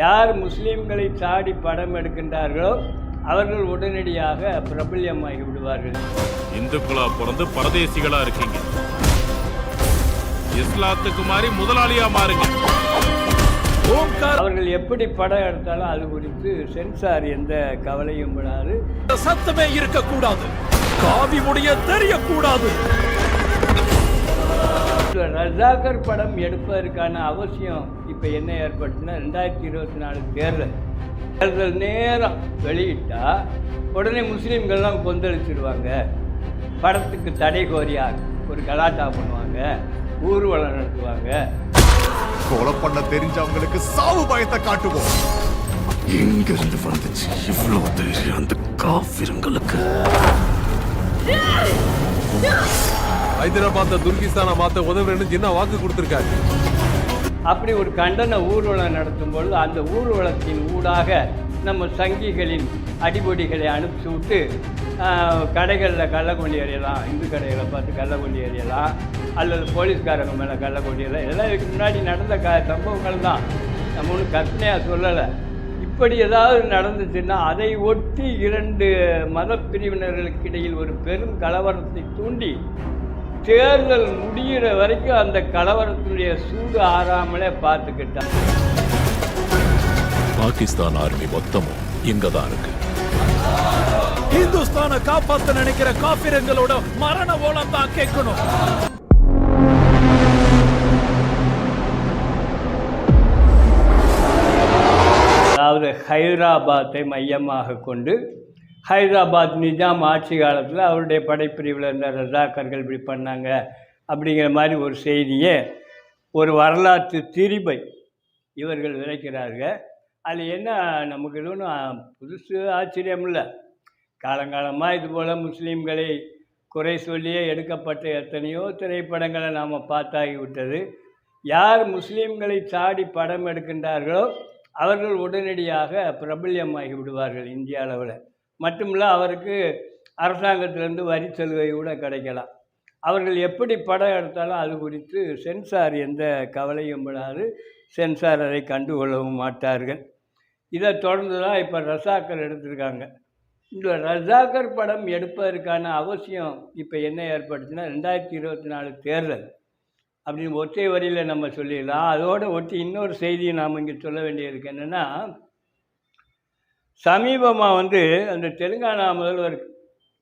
யார் முஸ்லீம்களை சாடி படம் எடுக்கின்றார்களோ அவர்கள் உடனடியாக பிரபல்யமாகி விடுவார்கள். இந்துக்களா பிறந்து பரதேசிகளா இருக்கீங்க. இஸ்லாத்துக்கு மாறி முதலாளியா மாறுங்க. அவர்கள் எப்படி படம் எடுத்தாலும் அது குறித்து சென்சார் எந்த கவலையும் விடாது. சத்தமே இருக்கக்கூடாது. காவி முடிய தெரியக்கூடாது. ரஜாகர் படம் எடுப்பதற்கான அவசியம் இப்போ என்ன ஏற்பட்டுன்னா ரெண்டாயிரத்தி இருபத்தி நாலு தேர்தல். தேர்தல் நேரம் வெளியிட்டா உடனே முஸ்லீம்கள்லாம் கொந்தளிச்சிடுவாங்க படத்துக்கு தடை கோரியா ஒரு கலாட்டா பண்ணுவாங்க. ஊர்வலம் நடத்துவாங்க. கொலை பண்ண தெரிஞ்சவங்களுக்கு சாவு பயத்தை காட்டுவோம். எங்கிருந்து வந்துச்சு இவ்வளவு தைரியம் அந்த காஃபிருங்களுக்கு? ஹைதராபாத்தை துர்கிஸ்தானை மாத்த உதவுறேன்னு சின்ன வாக்கு கொடுத்துருக்காரு. அப்படி ஒரு கண்டன ஊர்வலம் நடத்தும் பொழுது அந்த ஊர்வலத்தின் ஊடாக நம்ம சங்கிகளின் அடிபொடிகளை அனுப்பிச்சி விட்டு கடைகளில் கள்ளக்கொண்டி எறியலாம் இந்து கடைகளை பார்த்து கள்ளக்கொண்டி எறியலாம் அல்லது போலீஸ்காரங்க மேலே கள்ளக்கொண்டி எறியலாம். இதெல்லாம் இதுக்கு முன்னாடி நடந்த க சம்பவங்கள் தான். நம்ம ஒன்றும் கற்பனையாக சொல்லலை. இப்படி ஏதாவது நடந்துச்சுன்னா அதை ஒட்டி இரண்டு மத பிரிவினர்களுக்கு இடையில் ஒரு பெரும் கலவரத்தை தூண்டி தேர்தல் முடிகிற வரைக்கும் அந்த கலவரத்தினுடைய சூடு ஆறாமலே பார்த்துக்கிட்டான் பாகிஸ்தான் ஆர்மி மொத்தமும் இங்கதான் இருக்கு. இந்துஸ்தானை காப்பாத்த நினைக்கிற காபிரங்களோட மரண ஓலம் தான் கேட்கணும். அதாவது ஹைதராபாத்தை மையமாக கொண்டு ஹைதராபாத் நிஜாம் ஆட்சி காலத்தில் அவருடைய படைப்பிரிவில் இருந்த ரஜாக்கர்கள் இப்படி பண்ணாங்க அப்படிங்கிற மாதிரி ஒரு செய்தியை ஒரு வரலாற்று திரிபை இவர்கள் விளைக்கிறார்கள் அது என்ன நமக்கு இன்னும் புதுசு ஆச்சரியம் இல்லை. காலங்காலமாக இது போல் முஸ்லீம்களை குறை சொல்லியே எடுக்கப்பட்ட எத்தனையோ திரைப்படங்களை நாம் பார்த்தாகிவிட்டது. யார் முஸ்லீம்களை சாடி படம் எடுக்கின்றார்களோ அவர்கள் உடனடியாக பிரபல்யமாகி விடுவார்கள் இந்திய அளவில் மட்டுமில்ல அவருக்கு அரசாங்கத்திலேருந்து வரி சலுகை கூட கிடைக்கலாம். அவர்கள் எப்படி படம் எடுத்தாலும் அது குறித்து சென்சார் எந்த கவலையும் படாது. சென்சார் அதை கண்டுகொள்ளவும் மாட்டார்கள். இதை தொடர்ந்து தான் இப்போ ரசாக்கர் எடுத்திருக்காங்க. இந்த ரஜாக்கர் படம் எடுப்பதற்கான அவசியம் இப்போ என்ன ஏற்பட்டுச்சுன்னா ரெண்டாயிரத்தி இருபத்தி நாலு தேர்தல். அப்படின்னு ஒற்றை வரியில் நம்ம சொல்லிடலாம். அதோடு ஒட்டி இன்னொரு செய்தியை நாம் இங்கே சொல்ல வேண்டியதுக்கு என்னென்னா சமீபமாக வந்து அந்த தெலுங்கானா முதல்வர்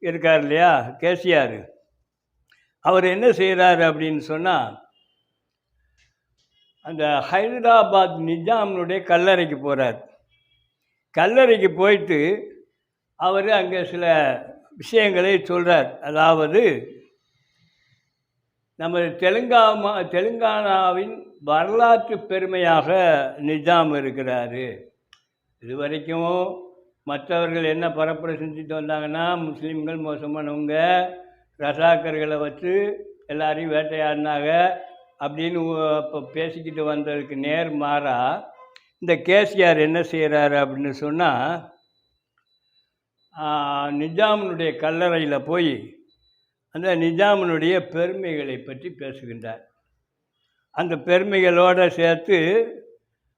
இருக்கார் இல்லையா கேசிஆர் அவர் என்ன செய்கிறாரு அப்படின்னு சொன்னால் அந்த ஹைதராபாத் நிஜாமினுடைய கல்லறைக்கு போகிறார் கல்லறைக்கு போயிட்டு அவர் அங்கே சில விஷயங்களை சொல்கிறார் அதாவது நமது தெலுங்காமா தெலுங்கானாவின் வரலாற்று பெருமையாக நிஜாம் இருக்கிறாரு. இது வரைக்கும் மற்றவர்கள் என்ன பரப்புரை செஞ்சுட்டு வந்தாங்கன்னா முஸ்லீம்கள் மோசமானவங்க ரசாக்கர்களை வச்சு எல்லாரையும் வேட்டையாடினாங்க அப்படின்னு இப்போ பேசிக்கிட்டு வந்ததுக்கு நேர் மாறா இந்த கேசிஆர் என்ன செய்கிறாரு அப்படின்னு சொன்னால் நிஜாமினுடைய கல்லறையில் போய் அந்த நிஜாமினுடைய பெருமைகளை பற்றி பேசுகின்றார். அந்த பெருமைகளோடு சேர்த்து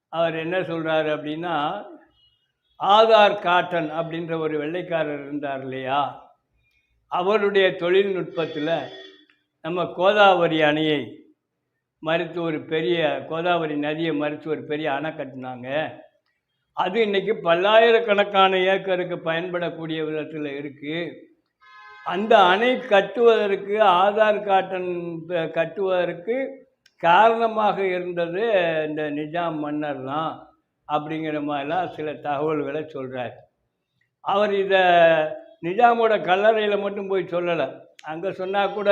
அவர் என்ன சொல்கிறார் அப்படின்னா ஆதார் காட்டன் அப்படின்ற ஒரு வெள்ளைக்காரர் இருந்தார் இல்லையா? அவருடைய தொழில்நுட்பத்தில் நம்ம கோதாவரி அணையை மறுத்து ஒரு பெரிய கோதாவரி நதியை மறுத்து ஒரு பெரிய அணை கட்டினாங்க. அது இன்னைக்கு பல்லாயிரக்கணக்கான ஏக்கருக்கு பயன்படக்கூடிய விதத்தில் இருக்குது அந்த அணை கட்டுவதற்கு ஆதார் காட்டன் கட்டுவதற்கு காரணமாக இருந்தது இந்த நிஜாம் மன்னர் தான் அப்படிங்கிற மாதிரிலாம் சில தகவல்களை சொல்கிறார் அவர் இதை நிஜாமோட கல்லறையில் மட்டும் போய் சொல்லலை. அங்கே சொன்னால் கூட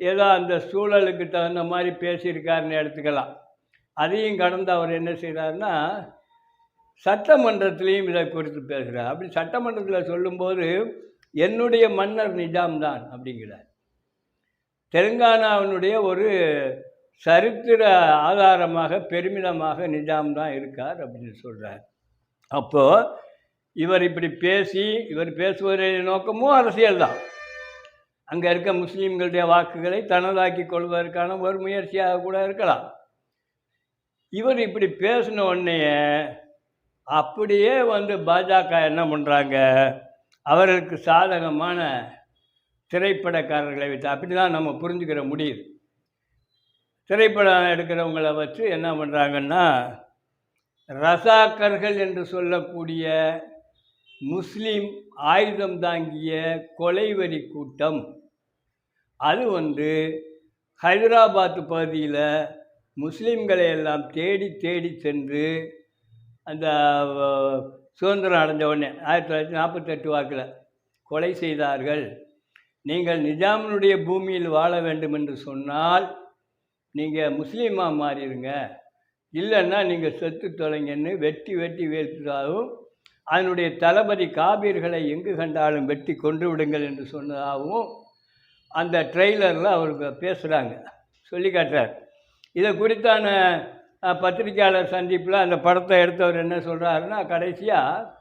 ஏதோ அந்த சூழலுக்கு தகுந்த மாதிரி பேசியிருக்காருன்னு எடுத்துக்கலாம். அதையும் கடந்து அவர் என்ன செய்கிறாருன்னா சட்டமன்றத்திலையும் இதை குறித்து பேசுகிறார் அப்படி சட்டமன்றத்தில் சொல்லும்போது என்னுடைய மன்னர் நிஜாம் தான் அப்படிங்கிறார். தெலுங்கானாவினுடைய ஒரு சரித்திர ஆதாரமாக பெருமிதமாக நிஜாம் தான் இருக்கார் அப்படின்னு சொல்கிறார் அப்போது இவர் இப்படி பேசி இவர் பேசுவதனுடைய நோக்கமும் அரசியல் தான். அங்கே இருக்க முஸ்லீம்களுடைய வாக்குகளை தனதாக்கி கொள்வதற்கான ஒரு முயற்சியாக கூட இருக்கலாம். இவர் இப்படி பேசின உடனே அப்படியே வந்து பாஜக என்ன பண்ணுறாங்க அவர்களுக்கு சாதகமான திரைப்படக்காரர்களை வைத்து அப்படி தான் நம்ம புரிஞ்சுக்கிற முடியுது. திரைப்படம் எடுக்கிறவங்கள வச்சு என்ன பண்ணுறாங்கன்னா ரசாக்கர்கள் என்று சொல்லக்கூடிய முஸ்லீம் ஆயுதம் தாங்கிய கொலைவரி கூட்டம். அது வந்து ஹைதராபாத் பகுதியில் முஸ்லீம்களை எல்லாம் தேடி தேடி சென்று அந்த சுதந்திரம் அடைஞ்ச உடனே ஆயிரத்தி தொள்ளாயிரத்தி நாற்பத்தெட்டு வாக்கில் கொலை செய்தார்கள். நீங்கள் நிஜாமினுடைய பூமியில் வாழ வேண்டும் என்று சொன்னால் நீங்கள் முஸ்லீமாக மாறிடுங்க. இல்லைன்னா நீங்கள் செத்து தொலைங்கன்னு வெட்டி வெட்டி வீழ்த்ததாகவும் அதனுடைய தளபதி காபீர்களை எங்கு கண்டாலும் வெட்டி கொண்டு விடுங்கள் என்று சொன்னதாகவும் அந்த ட்ரெய்லரில் அவருக்கு பேசுகிறாங்க சொல்லி காட்டுறார். இதை குறித்தான பத்திரிகையாளர் பத்திரிக்கையாளர் சந்திப்பில் அந்த படத்தை எடுத்தவர் என்ன சொல்கிறாருன்னா கடைசியாக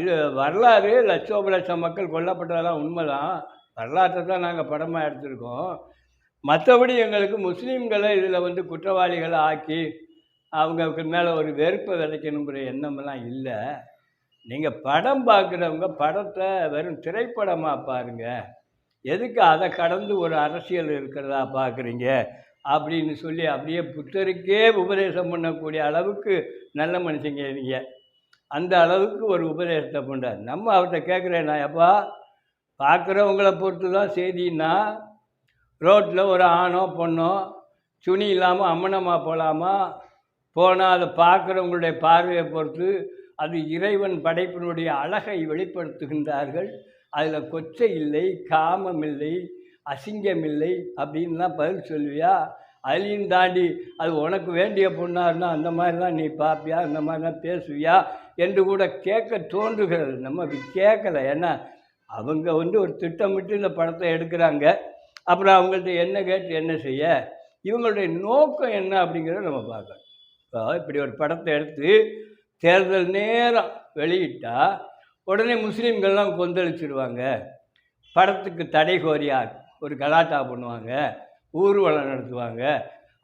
இது வரலாறு லட்சோப லட்சம் மக்கள் கொல்லப்பட்டதெல்லாம் உண்மைதான். வரலாற்றை தான் நாங்கள் படமாக எடுத்திருக்கோம். மற்றபடி எங்களுக்கு முஸ்லீம்களை இதில் வந்து குற்றவாளிகளை ஆக்கி அவங்களுக்கு மேலே ஒரு வெறுப்பை விதைக்கணுங்கிற எண்ணமெல்லாம் இல்லை. நீங்கள் படம் பார்க்குறவங்க படத்தை வெறும் திரைப்படமாக பாருங்கள் எதுக்கு அதை கடந்து ஒரு அரசியல் இருக்கிறதா பார்க்குறீங்க? அப்படின்னு சொல்லி அப்படியே புத்தருக்கே உபதேசம் பண்ணக்கூடிய அளவுக்கு நல்ல மனுஷங்க நீங்கள் அந்த அளவுக்கு ஒரு உபதேசத்தை பண்ணுறார் நம்ம அவர்கிட்ட கேட்குறேன் நான் எப்பா பார்க்குறவங்கள பொறுத்து தான் செய்தின்னா ரோட்டில் ஒரு ஆணோ பொண்ணோ துணி இல்லாமல் அம்மனமாக போகலாமா போனால் அதை பார்க்குறவங்களுடைய பார்வையை பொறுத்து அது இறைவன் படைப்பினுடைய அழகை வெளிப்படுத்துகின்றார்கள். அதில் கொச்சை இல்லை காமம் இல்லை அசிங்கம் இல்லை அப்படின்லாம் பதில் சொல்லுவியா? அதுலேயும் தாண்டி அது உனக்கு வேண்டிய பொண்ணாக இருந்தால் அந்த மாதிரிலாம் நீ பார்ப்பியா? அந்த மாதிரிலாம் பேசுவியா? என்று கூட கேட்க தோன்றுகிறது. நம்ம கேட்கலை கேட்கல. ஏன்னா அவங்க வந்து ஒரு திட்டமிட்டு இந்த படத்தை எடுக்கிறாங்க. அப்புறம் அவங்கள்ட்ட என்ன கேட்டு என்ன செய்ய? இவங்களுடைய நோக்கம் என்ன அப்படிங்கிறத நம்ம பார்க்கணும். இப்போ இப்படி ஒரு படத்தை எடுத்து தேர்தல் நேரம் வெளியிட்டால் உடனே முஸ்லீம்கள்லாம் கொந்தளிச்சிடுவாங்க படத்துக்கு தடை கோரியா ஒரு கலாட்டா பண்ணுவாங்க. ஊர்வலம் நடத்துவாங்க.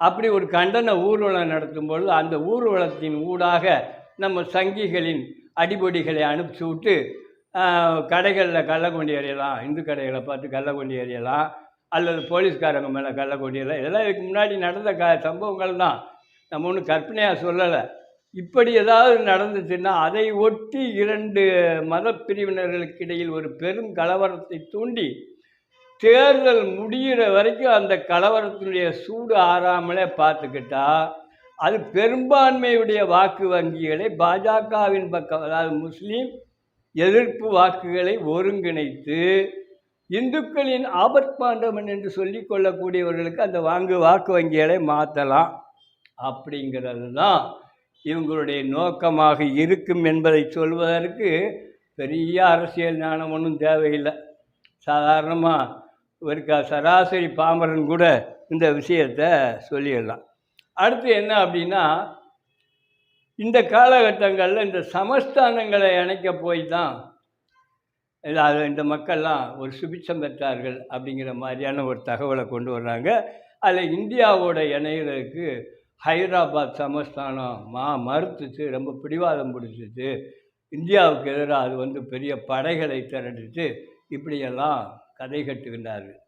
அப்படி ஒரு கண்டன ஊர்வலம் நடத்தும் பொழுது அந்த ஊர்வலத்தின் ஊடாக நம்ம சங்கிகளின் அடிபொடிகளை அனுப்பிச்சி விட்டு கடைகளில் கள்ளக்கொண்டி எறியலாம் இந்து கடைகளை பார்த்து கள்ளக்கொண்டி எறியலாம் அல்லது போலீஸ்காரங்க மேலே கள்ளக்கொண்டி இதெல்லாம் இதுக்கு முன்னாடி நடந்த க சம்பவங்கள் தான். நம்ம ஒன்றும் கற்பனையாக சொல்லலை. இப்படி ஏதாவது நடந்துச்சுன்னா அதை ஒட்டி இரண்டு மத பிரிவினர்களுக்கு இடையில் ஒரு பெரும் கலவரத்தை தூண்டி தேர்தல் முடிகிற வரைக்கும் அந்த கலவரத்தினுடைய சூடு ஆறாமலே பார்த்துக்கிட்டா அது பெரும்பான்மையுடைய வாக்கு வங்கிகளை பாஜகவின் பக்கம் அதாவது முஸ்லீம் எதிர்ப்பு வாக்குகளை ஒருங்கிணைத்து இந்துக்களின் ஆபத்பாண்டவன் என்று சொல்லி கொள்ளக்கூடியவர்களுக்கு அந்த வாங்கு வாக்கு வங்கிகளை மாற்றலாம் அப்படிங்கிறது தான் இவங்களுடைய நோக்கமாக இருக்கும் என்பதை சொல்வதற்கு பெரிய அரசியல் ஞானம் ஒன்றும் தேவையில்லை. சாதாரணமாக ஒரு க சராசரி பாமரன் கூட இந்த விஷயத்தை சொல்லிடலாம். அடுத்து என்ன அப்படின்னா இந்த காலகட்டங்களில் இந்த சமஸ்தானங்களை இணைக்க போய் தான் அதில் அது இந்த மக்கள்லாம் ஒரு சுபிட்சம் பெற்றார்கள் அப்படிங்கிற மாதிரியான ஒரு தகவலை கொண்டு வர்றாங்க. அதில் இந்தியாவோட இணைகிறதுக்கு ஹைதராபாத் சமஸ்தானம் மா மறுத்துச்சு ரொம்ப பிடிவாதம் பிடிச்சிச்சு. இந்தியாவுக்கு எதிராக அது வந்து பெரிய படைகளை திரட்டுச்சு. இப்படியெல்லாம் கதை கட்டுகின்றார்கள்.